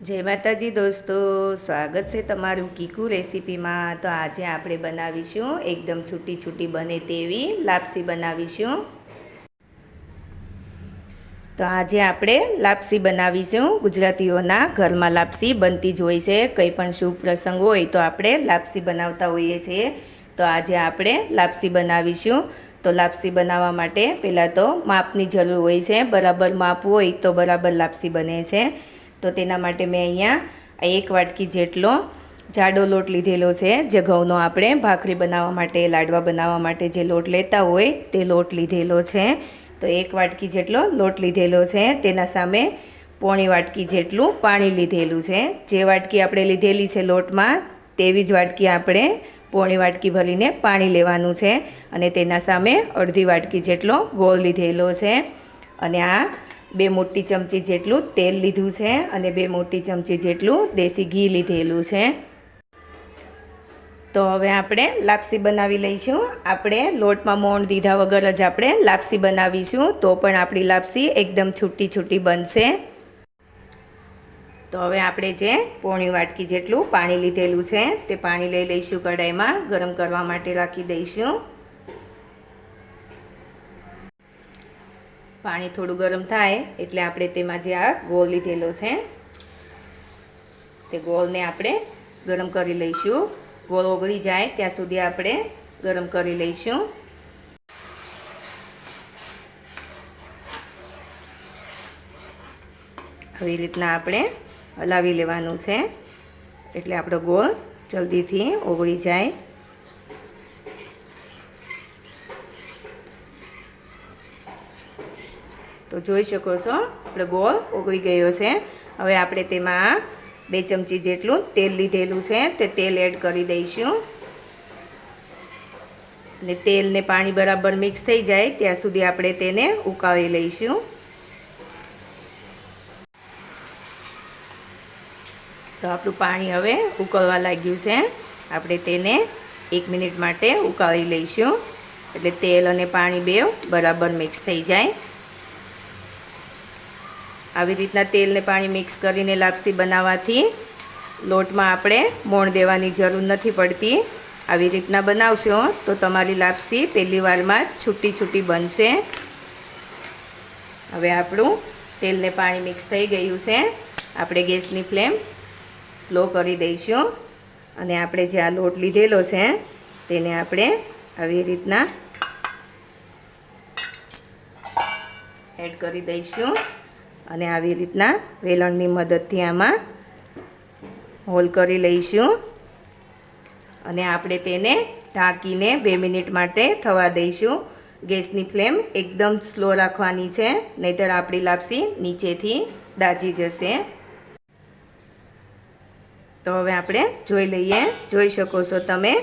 જય માતાજી દોસ્તો, સ્વાગત છે તમારું કીકુ રેસીપીમાં. તો આજે આપણે બનાવીશું એકદમ છૂટી છૂટી બને તેવી લાપસી બનાવીશું. તો આજે આપણે લાપસી બનાવીશું. ગુજરાતીઓના ઘરમાં લાપસી બનતી જ હોય છે. કંઈ પણ શુભ પ્રસંગ હોય તો આપણે લાપસી બનાવતા હોઈએ છીએ. તો આજે આપણે લાપસી બનાવીશું. તો લાપસી બનાવવા માટે પહેલાં તો માપની જરૂર હોય છે. બરાબર માપ હોય તો બરાબર લાપસી બને છે. તો તેના માટે મેં અહીંયા એક વાટકી જેટલો જાડો લોટ લીધેલો છે. જે ઘઉંનો આપણે ભાખરી બનાવવા માટે, લાડવા બનાવવા માટે જે લોટ લેતા હોય તે લોટ લીધેલો છે. તો એક વાટકી જેટલો લોટ લીધેલો છે. તેના સામે પોણી વાટકી જેટલું પાણી લીધેલું છે. જે વાટકી આપણે લીધેલી છે લોટમાં, તેવી જ વાટકી આપણે પોણી વાટકી ભરીને પાણી લેવાનું છે. અને તેના સામે અડધી વાટકી જેટલો ગોળ લીધેલો છે. અને આ બે મોટી ચમચી જેટલું તેલ લીધું છે અને બે મોટી ચમચી જેટલું દેશી ઘી લીધેલું છે. તો હવે આપણે લાપસી બનાવી લઈશું. આપણે લોટમાં મોણ દીધા વગર જ આપણે લાપસી બનાવીશું. તો પણ આપણી લાપસી એકદમ છૂટી છૂટી બનશે. તો હવે આપણે જે પોણી વાટકી જેટલું પાણી લીધેલું છે તે પાણી લઈ લઈશું કઢાઈમાં. ગરમ કરવા માટે રાખી દઈશું. પાણી થોડું ગરમ થાય એટલે આપણે તેમાં જે આ ગોળ લીધેલો છે, તે ગોળને આપણે ગરમ કરી લઈશું. ગોળ ઓગળી જાય ત્યાં સુધી આપણે ગરમ કરી લઈશું. આવી રીતના આપણે હલાવી લેવાનું છે, એટલે આપણો ગોળ જલ્દીથી ઓગળી જાય. તો જોઈ શકો છો, આપણે ગોળ ઓગળી ગયો છે. હવે આપણે તેમાં બે ચમચી જેટલું તેલ લીધેલું છે, તે તેલ એડ કરી દઈશું. અને તેલ ને પાણી બરાબર મિક્સ થઈ જાય, ત્યાં સુધી આપણે તેને ઉકાળી લઈશું. તો આપણું પાણી હવે ઉકળવા લાગ્યું છે. આપણે તેને એક મિનિટ માટે ઉકાળી લઈશું. એટલે તેલ અને પાણી બે બરાબર મિક્સ થઈ જાય. આવી રીતના તેલને પાણી મિક્સ કરીને લાપસી બનાવવાથી લોટમાં આપણે મોણ દેવાની જરૂર નથી પડતી. આવી રીતના બનાવશો તો તમારી લાપસી પહેલી વારમાં છૂટી છૂટી બનશે. હવે આપણું તેલને પાણી મિક્સ થઈ ગયું છે. આપણે ગેસની ફ્લેમ સ્લો કરી દઈશું. અને આપણે જે આ લોટ લીધેલો છે, તેને આપણે આવી રીતના એડ કરી દઈશું. અને આવી રીતના વેલણની મદદથી આમાં હોલ કરી લઈશું. અને આપણે તેને ઢાંકીને બે મિનિટ માટે થવા દઈશું. ગેસની ફ્લેમ એકદમ સ્લો રાખવાની છે, નહીતર આપણી લાપસી નીચેથી દાજી જશે. તો હવે આપણે જોઈ લઈએ. જોઈ શકો છો તમે,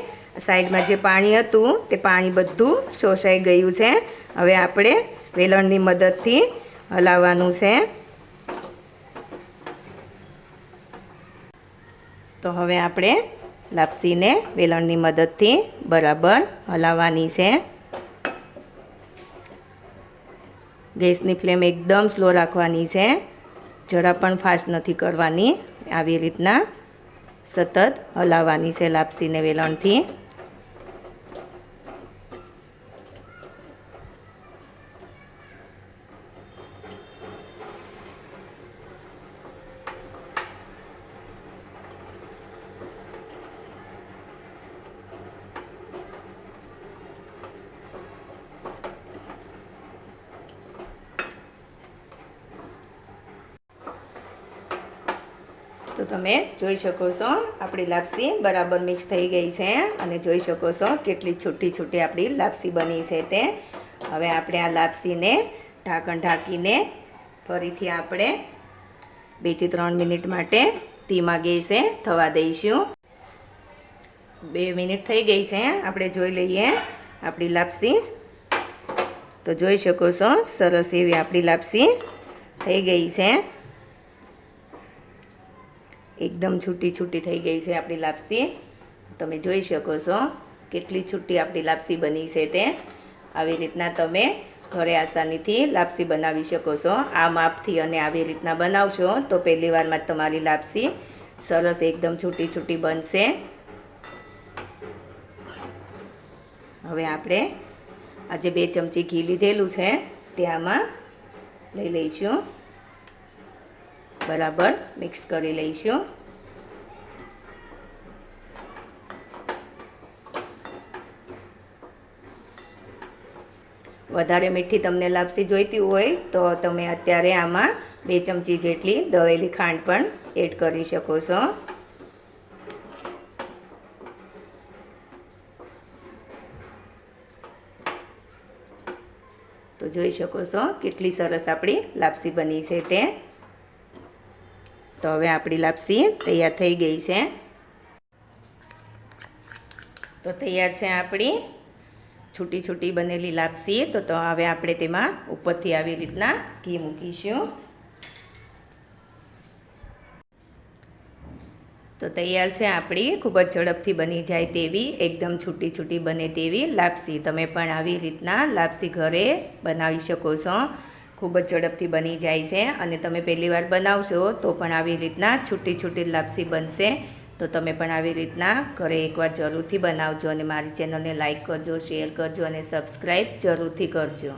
સાઈડમાં જે પાણી હતું તે પાણી બધું શોષાઈ ગયું છે. હવે આપણે વેલણની મદદથી હલાવવાનું છે. તો હવે આપણે લાપસીને વેલણની મદદથી બરાબર હલાવવાની છે. ગેસની ફ્લેમ એકદમ સ્લો રાખવાની છે. જરા પણ ફાસ્ટ નથી કરવાની. આવી રીતના સતત હલાવવાની છે લાપસીને વેલણથી. તો તમે જોઈ શકો છો, આપણી લાપસી બરાબર મિક્સ થઈ ગઈ છે અને જોઈ શકો છો કેટલી છૂટી છૂટી આપણી લાપસી બની છે તે. હવે આપણે આ લાપસીને ઢાંકણ ઢાંકીને ફરીથી આપણે બેથી ત્રણ મિનિટ માટે ધીમા ગેસે થવા દઈશું. બે મિનિટ થઈ ગઈ છે, આપણે જોઈ લઈએ આપણી લાપસી. તો જોઈ શકો છો, સરસ એવી આપણી લાપસી થઈ ગઈ છે. એકદમ છૂટી છૂટી થઈ ગઈ છે આપણી લાપસી. તમે જોઈ શકો છો કેટલી છૂટી આપણી લાપસી બની છે તે. આવી રીતના તમે ઘરે આસાનીથી લાપસી બનાવી શકો છો. આ માપથી અને આવી રીતના બનાવશો તો પહેલી વારમાં તમારી લાપસી સરસ એકદમ છૂટી છૂટી બનશે. હવે આપણે આજે બે ચમચી ઘી લીધેલું છે તે આમાં લઈ લઈશું. બરાબર મિક્સ કરી લઈશું. વધારે મીઠી તમને લાપસી જોઈતી હોય તો તમે અત્યારે આમાં બે ચમચી જેટલી દળેલી ખાંડ પણ એડ કરી શકો છો. તો જોઈ શકો છો કેટલી સરસ આપણી લાપસી બની છે તે. તો હવે આપણી લાપસી તૈયાર થઈ ગઈ છે. તો તૈયાર છે આપણી છૂટી છૂટી બનેલી લાપસી. તો તો હવે આપણે તેમાં ઉપરથી આવી રીતના ઘી મૂકીશું. તો તૈયાર છે આપણી, ખૂબ જ ઝડપથી બની જાય તેવી, એકદમ છૂટી છૂટી બને તેવી લાપસી. તમે પણ આવી રીતના લાપસી ઘરે બનાવી શકો છો. ખૂબ જ ઝડપથી બની જાય છે અને તમે પહેલી વાર બનાવશો તો પણ આવી રીતના છૂટી છૂટી લાપસી બનશે. તો તમે પણ આવી રીતના ઘરે એકવાર જરૂરથી બનાવજો અને મારી ચેનલને લાઇક કરજો, શેર કરજો અને સબસ્ક્રાઈબ જરૂરથી કરજો.